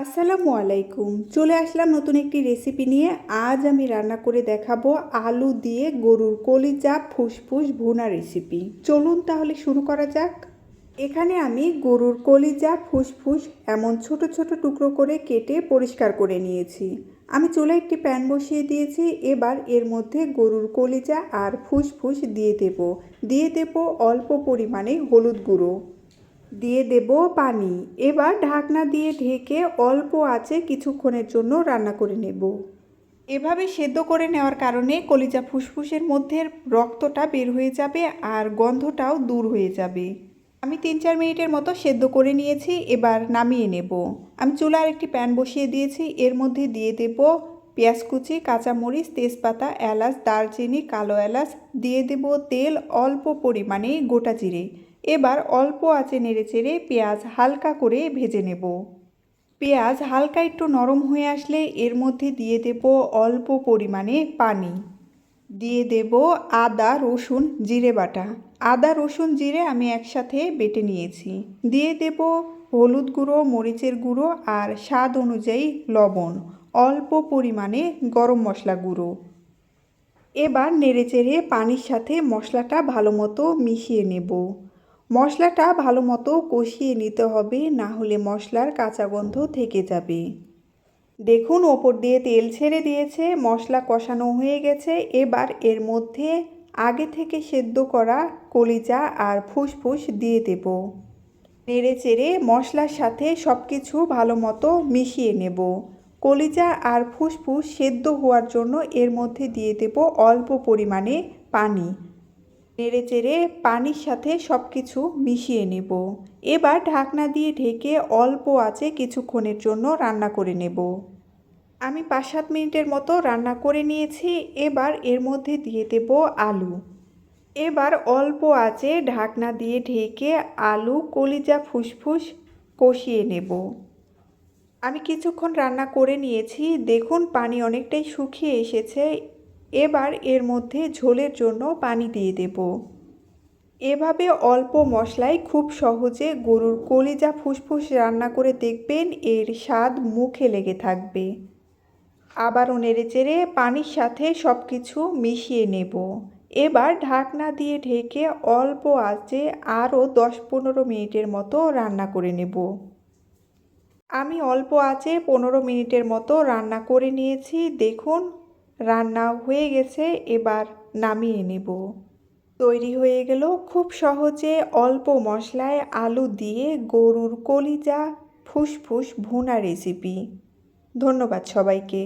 আসসালামু আলাইকুম। চলে আসলাম নতুন একটি রেসিপি নিয়ে। আজ আমি রান্না করে দেখাবো আলু দিয়ে গরুর কলিজা, ফুসফুস ভুনা রেসিপি চলুন তাহলে শুরু করা যাক। এখানে আমি গরুর কলিজা, ফুসফুস এমন ছোট ছোট টুকরো করে কেটে পরিষ্কার করে নিয়েছি। আমি চুলে একটি প্যান বসিয়ে দিয়েছি। এবার এর মধ্যে গরুর কলিজা আর ফুসফুস দিয়ে দেব। দিয়ে দেব অল্প পরিমাণে হলুদ গুঁড়ো। দিয়ে দেব পানি। এবার ঢাকনা দিয়ে ঢেকে অল্প আছে কিছুক্ষণের জন্য রান্না করে নেব। এভাবে সেদ্ধ করে নেওয়ার কারণে কলিজা ফুসফুসের মধ্যে রক্তটা বের হয়ে যাবে আর গন্ধটাও দূর হয়ে যাবে। আমি তিন চার মিনিটের মতো সেদ্ধ করে নিয়েছি, এবার নামিয়ে নেব। আমি চুলার একটি প্যান বসিয়ে দিয়েছি, এর মধ্যে দিয়ে দেব পেঁয়াজ কুচি, কাঁচামরিচ, তেজপাতা, এলাচ, দারচিনি, কালো এলাচ, দিয়ে দেব তেল অল্প পরিমাণে গোটা জিরে। এবার অল্প আঁচে নেড়ে চেড়ে পেঁয়াজ হালকা করে ভেজে নেব। পেঁয়াজ হালকা একটু নরম হয়ে আসলে এর মধ্যে দিয়ে দেব অল্প পরিমাণে পানি। দিয়ে দেব আদা, রসুন, জিরে বাটা। আদা, রসুন, জিরে আমি একসাথে বেটে নিয়েছি। দিয়ে দেব হলুদ গুঁড়ো, মরিচের গুঁড়ো আর স্বাদ অনুযায়ী লবণ। অল্প পরিমাণে গরম মশলা গুঁড়ো। এবার নেড়েচেড়ে পানির সাথে মশলাটা ভালো মতো মিশিয়ে নেব। মশলাটা ভালো মতো কষিয়ে নিতে হবে, না হলে মশলার কাঁচা গন্ধ থেকে যাবে। দেখুন, ওপর দিয়ে তেল ছেড়ে দিয়েছে, মশলা কষানো হয়ে গেছে। এবার এর মধ্যে আগে থেকে সেদ্ধ করা কলিজা আর ফুসফুস দিয়ে দেব। নেড়ে চেড়ে মশলার সাথে সব কিছু ভালো মতো মিশিয়ে নেব। কলিজা আর ফুসফুস সেদ্ধ হওয়ার জন্য এর মধ্যে দিয়ে দেব অল্প পরিমাণে পানি। নেড়ে চেড়ে পানির সাথে সব কিছু মিশিয়ে নেব। এবার ঢাকনা দিয়ে ঢেকে অল্প আছে কিছুক্ষণের জন্য রান্না করে নেব। আমি পাঁচ সাত মিনিটের মতো রান্না করে নিয়েছি। এবার এর মধ্যে দিয়ে দেব আলু। এবার অল্প আছে ঢাকনা দিয়ে ঢেকে আলু, কলিজা, ফুসফুস কষিয়ে নেব। আমি কিছুক্ষণ রান্না করে নিয়েছি। দেখুন, পানি অনেকটাই শুকিয়ে এসেছে। এবার এর মধ্যে ঝোলের জন্য পানি দিয়ে দেব। এভাবে অল্প মশলায় খুব সহজে গরুর কলিজা ফুসফুস রান্না করে দেখবেন, এর স্বাদ মুখে লেগে থাকবে। আবারও নেড়ে চেড়ে পানির সাথে সব কিছু মিশিয়ে নেব। এবার ঢাকনা দিয়ে ঢেকে অল্প আঁচে আরও দশ পনেরো মিনিটের মতো রান্না করে নেব। আমি অল্প আঁচে পনেরো মিনিটের মতো রান্না করে নিয়েছি। দেখুন, রান্না হয়ে গেছে, এবার নামিয়ে নেব। তৈরি হয়ে গেল খুব সহজে অল্প মশলায় আলু দিয়ে গরুর কলিজা ফুসফুস ভুনা রেসিপি ধন্যবাদ সবাইকে।